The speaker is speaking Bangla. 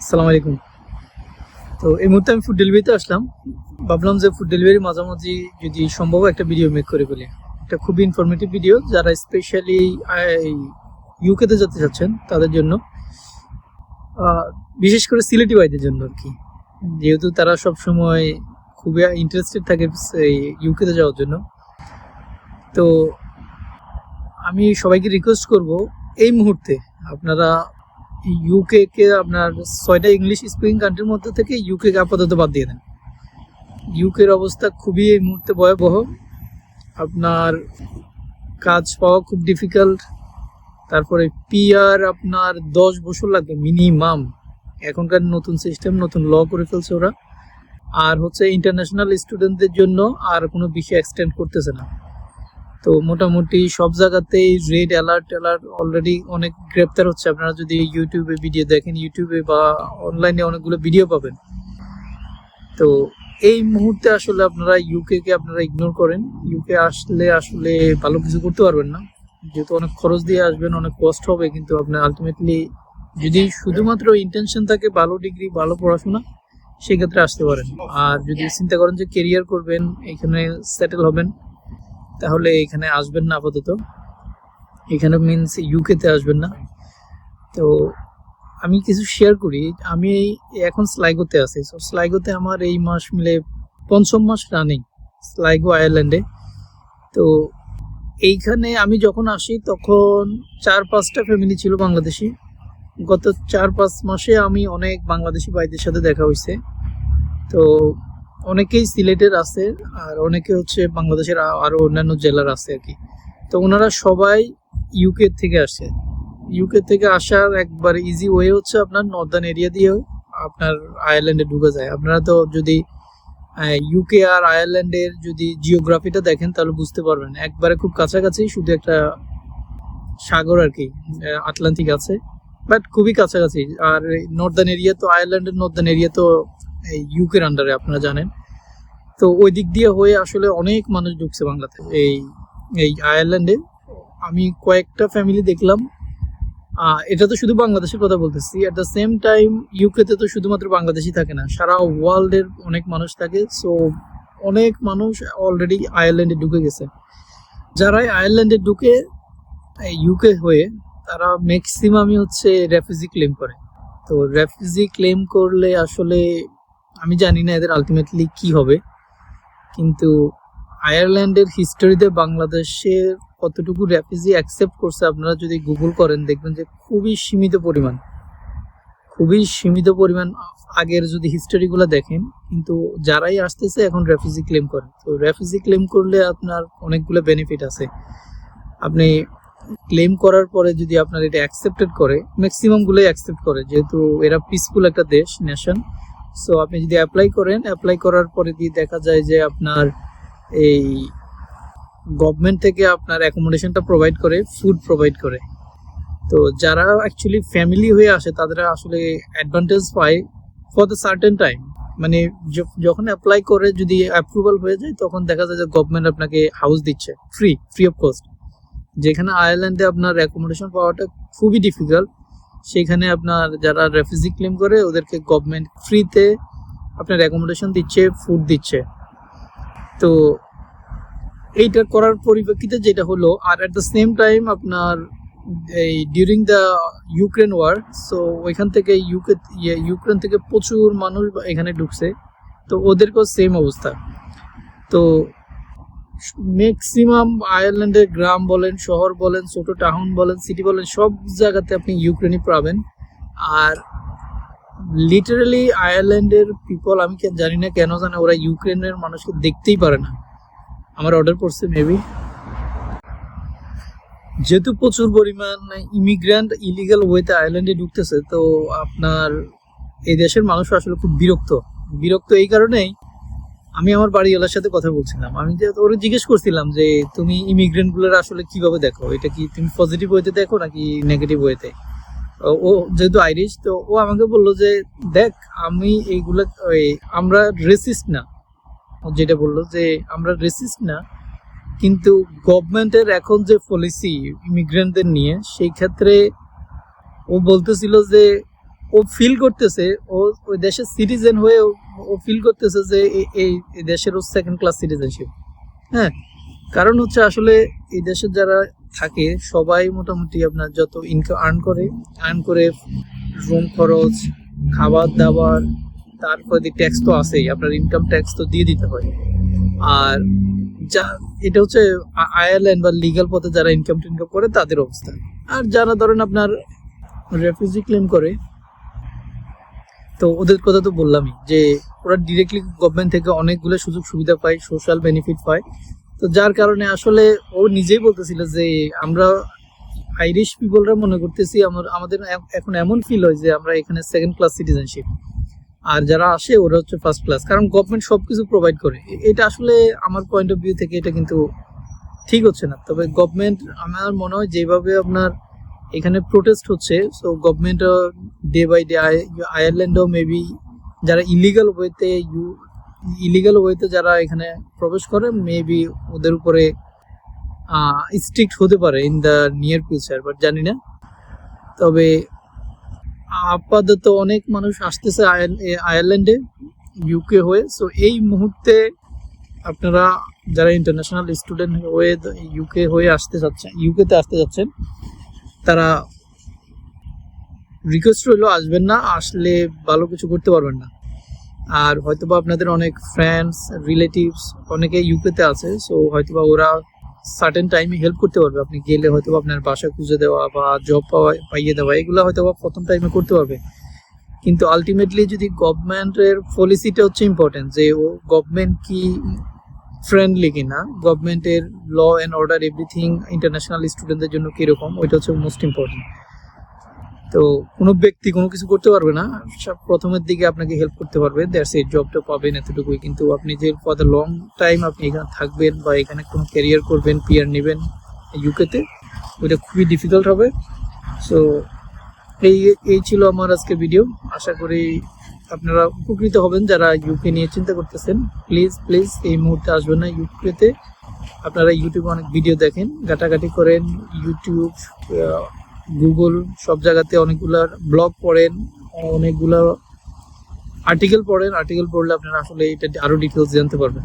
আসসালামু আলাইকুম। তো এই মুহূর্তে আমি ফুড ডেলিভারিতে আসলাম। ভাবলাম যে ফুড ডেলিভারি মাঝামাঝি যদি সম্ভব একটা ভিডিও মেক করে ফেলি। একটা খুবই ইনফরমেটিভ ভিডিও যারা স্পেশালি ইউকেতে যেতে চাচ্ছেন, তাদের জন্য। বিশেষ করে সিলেটি ভাইদের জন্য আর কি। যেহেতু তারা সব সময় খুবই ইন্টারেস্টেড থাকে এই ইউকেতে যাওয়ার জন্য। তো আমি সবাইকে রিকোয়েস্ট করব, এই মুহূর্তে আপনারা ইউকে কে আপনার ছয়টা ইংলিশ স্পিকিং কান্ট্রির মধ্যে থেকে ইউকে কে আপাতত বাদ দিয়ে দেন। ইউকের অবস্থা খুবই এই মুহূর্তে ভয়াবহ। আপনার কাজ পাওয়া খুব ডিফিকাল্ট তারপরে পিআর আপনার দশ বছর লাগবে মিনিমাম এখনকার নতুন সিস্টেম নতুন ল করে ফেলছে ওরা। আর হচ্ছে ইন্টারন্যাশনাল স্টুডেন্টদের জন্য আর কোনো বিষয় এক্সটেন্ড করতেছে না। তো মোটামুটি সব জায়গাতেই রেড অ্যালার্ট অ্যালার্ট অলরেডি অনেক গ্রেপ্তার হচ্ছে। আপনারা যদি ইউটিউবে ভিডিও দেখেন ইউটিউবে বা অনলাইনে অনেকগুলো ভিডিও পাবেন। তো এই মুহূর্তে আসলে আপনারা ইউকে কে আপনারা ইগনোর করেন। ইউকে আসলে আসলে ভালো কিছু করতে পারবেন না। যেহেতু অনেক খরচ দিয়ে আসবেন অনেক কষ্ট হবে কিন্তু আপনার আলটিমেটলি যদি শুধুমাত্র ইন্টেনশন থাকে ভালো ডিগ্রি ভালো পড়াশোনা সেক্ষেত্রে আসতে পারেন। আর যদি চিন্তা করেন যে কেরিয়ার করবেন এখানে সেটেল হবেন তাহলে এখানে আসবেন না আপাতত। এখানে মিনস ইউকেতে আসবেন না। তো আমি কিছু শেয়ার করি। আমি এখন স্লাইগোতে আছি। সো স্লাইগোতে আমার এই মাস মিলে পঞ্চম মাস রানিং স্লাইগো আয়ারল্যান্ডে তো এইখানে আমি যখন আসি, তখন চার পাঁচটা ফ্যামিলি ছিল বাংলাদেশি। গত চার পাঁচ মাসে আমি অনেক বাংলাদেশি ভাইদের সাথে দেখা হয়েছে। তো অনেকেই সিলেটের আছে, আর অনেকে হচ্ছে বাংলাদেশের আ- আরও অন্যান্য জেলার আছে আর কি। তো ওনারা সবাই ইউকে থেকে আসে। ইউকে থেকে আসার একবার ইজি ওয়ে হচ্ছে আপনার নর্দার্ন এরিয়া দিয়েও আপনার আয়ারল্যান্ডে ঢুকে যায়। আপনারা তো যদি ইউকে আর আয়ারল্যান্ডের যদি জিওগ্রাফিটা দেখেন, তাহলে বুঝতে পারবেন। একবারে খুব কাছাকাছি, শুধু একটা সাগর আর কি আটলান্টিক আছে বাট খুবই কাছাকাছি। আর নর্দার্ন এরিয়া তো আয়ারল্যান্ডের নর্দার্ন এরিয়া তো ইউকের আন্ডারে আপনারা জানেন। তো ওই দিক দিয়ে হয়ে আসলে অনেক মানুষ ঢুকছে বাংলাতে। এই এই আয়ারল্যান্ডে আমি কয়েকটা ফ্যামিলি দেখলাম। এটা তো শুধু বাংলাদেশের কথা বলতেছি। অ্যাট দ্য সেম টাইম ইউকেতে তো শুধুমাত্র বাংলাদেশই থাকে না। সারা ওয়ার্ল্ডের অনেক মানুষ থাকে। সো অনেক মানুষ অলরেডি আয়ারল্যান্ডে ঢুকে গেছে। যারাই আয়ারল্যান্ডে ঢুকে ইউকে হয়ে, তারা ম্যাক্সিমামই হচ্ছে রেফিউজি ক্লেম করে। তো রেফিউজি ক্লেম করলে আসলে আমি জানি না এদের আলটিমেটলি কি হবে, কিন্তু আয়ারল্যান্ডের হিস্টোরিতে বাংলাদেশের কতটুকু রেফিউজি অ্যাকসেপ্ট করছে আপনারা যদি গুগল করেন, দেখবেন যে খুবই সীমিত পরিমাণ, খুবই সীমিত পরিমাণ আগের যদি হিস্টোরিগুলো দেখেন, কিন্তু যারাই আসতেছে এখন রেফিউজি ক্লেম করে। তো রেফিউজি ক্লেম করলে আপনার অনেকগুলো বেনিফিট আছে। আপনি ক্লেম করার পরে যদি আপনার এটা অ্যাকসেপ্টেড করে ম্যাক্সিমামগুলোই অ্যাকসেপ্ট করে, যেহেতু এরা পিসফুল একটা দেশ নেশন সো আপনি যদি অ্যাপ্লাই করেন অ্যাপ্লাই করার পরে দিয়ে দেখা যায় যে আপনার এই গভর্নমেন্ট থেকে আপনার অ্যাকোমোডেশনটা প্রোভাইড করে ফুড প্রোভাইড করে। তো যারা অ্যাকচুয়ালি ফ্যামিলি হয়ে আসে, তাদের আসলে অ্যাডভান্টেজ পায় ফর দ্য সার্টেন টাইম মানে যখন অ্যাপ্লাই করে, যদি অ্যাপ্রুভাল হয়ে যায়, তখন দেখা যায় যে গভর্নমেন্ট আপনাকে হাউস দিচ্ছে। ফ্রি ফ্রি অফ কস্ট যেখানে আয়ারল্যান্ডে আপনার অ্যাকোমোডেশন পাওয়াটা খুবই ডিফিকাল্ট সেখানে আপনার যারা রেফিউজি ক্লেম করে ওদেরকে গভর্নমেন্ট ফ্রিতে আপনার অ্যাকোমোডেশন দিচ্ছে ফুড দিচ্ছে। তো এইটা করার পরিপ্রেক্ষিতে যেটা হলো আর অ্যাট দ্য সেম টাইম আপনার এই during the Ukraine war so ওইখান থেকে ইউকে ইয়ে, ইউক্রেন থেকে প্রচুর মানুষ এখানে ঢুকছে। তো ওদেরকেও সেম অবস্থা। তো ম্যাক্সিমাম আয়ারল্যান্ডের গ্রাম বলেন, শহর বলেন, ছোট টাউন বলেন সিটি বলেন, সব জায়গাতে আপনি ইউক্রেনই পাবেন। আর লিটারালি আয়ারল্যান্ডের পিপল আমি জানি না কেন জানে, ওরা ইউক্রেনের মানুষকে দেখতেই পারে না। আমার অর্ডার পড়ছে মেবি যেহেতু প্রচুর পরিমাণ ইমিগ্রান্ট ইলিগাল ওয়েতে আয়ারল্যান্ডে ঢুকতেছে, তো আপনার এই দেশের মানুষ আসলে খুব বিরক্ত। বিরক্ত এই কারণেই আমি আমার বাড়িওয়ালার সাথে কথা বলছিলাম। আমি যে ওরে জিজ্ঞেস করছিলাম যে, তুমি ইমিগ্রেন্টগুলোর আসলে কীভাবে দেখো? এটা কি তুমি পজিটিভ ওয়েতে দেখো নাকি নেগেটিভ ওয়েতে ও যেহেতু আইরিশ তো ও আমাকে বলল যে, দেখ, আমি এইগুলা আমরা রেসিস্ট না। যেটা বলল যে, আমরা রেসিস্ট না, কিন্তু গভর্নমেন্টের এখন যে পলিসি ইমিগ্রেন্টদের নিয়ে, সেই ক্ষেত্রে ও বলতেছিল যে ও ফিল করতেছে, ও, ওই দেশের সিটিজেন হয়ে ও- ফিল করতেছে যে এই দেশের ও সেকেন্ড ক্লাস সিটিজেনশিপ হ্যাঁ কারণ হচ্ছে আসলে এই দেশের যারা থাকে, সবাই মোটামুটি আপনার যত ইনকাম আর্ন করে আর্ন করে রুম খরচ খাবার দাবার তারপরে ট্যাক্স তো আছেই, আপনার ইনকাম ট্যাক্স তো দিয়ে দিতে হয়। আর যা, এটা হচ্ছে আয়ারল্যান্ড বা লিগাল পথে যারা ইনকাম টিনকাম করে, তাদের অবস্থা। আর যারা ধরেন আপনার রেফিউজি ক্লেম করে তো ওদের কথা তো বললামই যে ওরা ডিরেক্টলি গভর্নমেন্ট থেকে অনেকগুলো সুযোগ সুবিধা পায় সোশ্যাল বেনিফিট পায়। তো যার কারণে আসলে ও নিজেই বলতেছিল যে আমরা আইরিশ পিপলরা মনে করতেছি আমার, আমাদের এখন এমন ফিল হয় যে আমরা এখানে সেকেন্ড ক্লাস সিটিজেনশিপ আর যারা আসে, ওরা হচ্ছে ফার্স্ট ক্লাস কারণ গভর্নমেন্ট সব কিছু প্রোভাইড করে এটা আসলে আমার পয়েন্ট অফ ভিউ থেকে এটা কিন্তু ঠিক হচ্ছে না। তবে গভর্নমেন্ট আমার মনে হয় যেভাবে আপনার এখানে প্রোটেস্ট হচ্ছে so government day by day আয়ারল্যান্ডও maybe যারা ইলিগাল ওয়েতে ইউ ইলিগাল ওয়েতে যারা এখানে প্রবেশ করে মেবি ওদের উপরে স্ট্রিক্ট হতে পারে in the near future but জানি না। তবে আপাতত অনেক মানুষ আসতেছে আয়ারল্যান্ডে ইউকে হয়ে সো এই মুহূর্তে আপনারা যারা ইন্টারন্যাশনাল স্টুডেন্ট হয়ে ইউকে হয়ে আসতে চাচ্ছেন ইউকেতে আসতে যাচ্ছেন তারা রিকোয়েস্ট রইল, আসবেন না, আসলে ভালো কিছু করতে পারবেন না। আর হয়তোবা আপনাদের অনেক ফ্রেন্ডস রিলেটিভস অনেকে ইউকেতে আছে সো হয়তোবা ওরা সার্টেন টাইমে হেল্প করতে পারবে। আপনি গেলে হয়তো আপনার বাসা খুঁজে দেওয়া বা জব পাওয়া, পাইয়ে দেওয়া, এগুলো হয়তো প্রথম টাইমে করতে পারবে। কিন্তু আলটিমেটলি যদি গভর্নমেন্টের পলিসিটা হচ্ছে ইম্পর্টেন্ট যে ও গভর্নমেন্ট কি ফ্রেন্ডলি কিনা গভর্নমেন্টের law and order everything international স্টুডেন্টদের জন্য কীরকম, ওইটা হচ্ছে মোস্ট ইম্পর্টেন্ট তো কোনো ব্যক্তি কোনো কিছু করতে পারবে না, সব প্রথমের দিকে আপনাকে হেল্প করতে পারবে দ্যাটস এই জবটা পাবেন এতটুকুই, কিন্তু আপনি যে ফর দ্য লং টাইম আপনি এখানে থাকবেন বা এখানে কোনো ক্যারিয়ার করবেন পিয়ার নেবেন ইউকেতে ওইটা খুবই ডিফিকাল্ট হবে। সো এই এই ছিল আমার আজকে ভিডিও আশা করি আপনারা উপকৃত হবেন যারা ইউকে নিয়ে চিন্তা করতেছেন। প্লিজ প্লিজ এই মুহূর্তে আসবেন না ইউকেতে আপনারা ইউটিউবে অনেক ভিডিও দেখেন, ঘাটাঘাটি করেন ইউটিউব গুগল সব জায়গাতে অনেকগুলা ব্লগ পড়েন, অনেকগুলা আর্টিকেল পড়েন। আর্টিকেল পড়লে আপনারা আসলে এটা আরও ডিটেলস জানতে পারবেন।